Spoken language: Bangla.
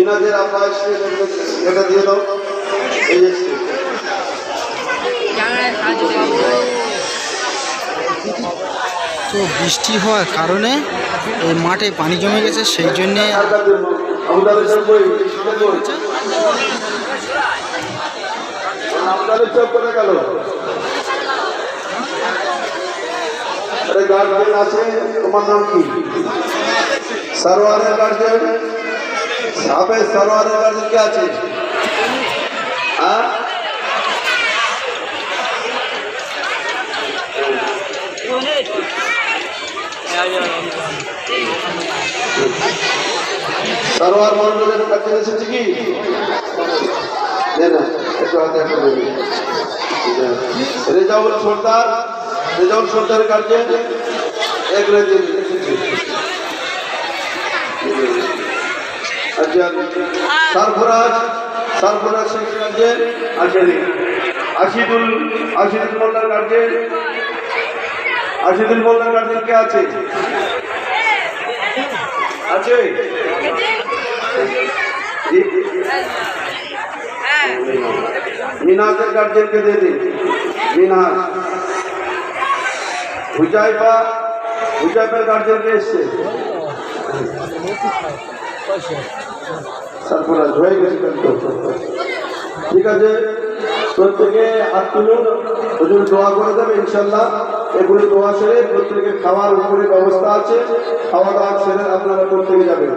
মিনাজের এসে এটা দিয়ে দাও। এই তো বৃষ্টি হওয়ার কারণে এই মাঠে পানি জমে গেছে সেই জন্যে আছে তোমার নাম কি? সরোয়ারের গার্জেন সাবে সরোয়ারের গার্জেন কে আছে সরোয়ার মন্ডলের কাছে এসেছে কি রেজাউল সর্দার রেজাউল সর্দারের কাছে এক রেজে এসেছে আচ্ছা সরফরাজ সরফরাজ শেখের কাছে আসেনি। আশিদুল আশিদুল মোল্লার কাছে, আশিদুল মোল্লার কাছে কে আছে? আছে? মিনাজের গার্জেনকে দিয়ে দিন। মিনাজ। হুজাইফা, হুজাইফার গার্জেনকে এসছে। সরফরাজ হয়ে গেছে ঠিক আছে? প্রত্যেকে হাত তুলুন। হুজুর দোয়া করে দেবে ইনশাল্লাহ এগুলি দোয়া সেরে প্রত্যেকে খাওয়ার উপরে ব্যবস্থা আছে। খাওয়া দাওয়া সেরে আপনারা প্রত্যেকে যাবেন।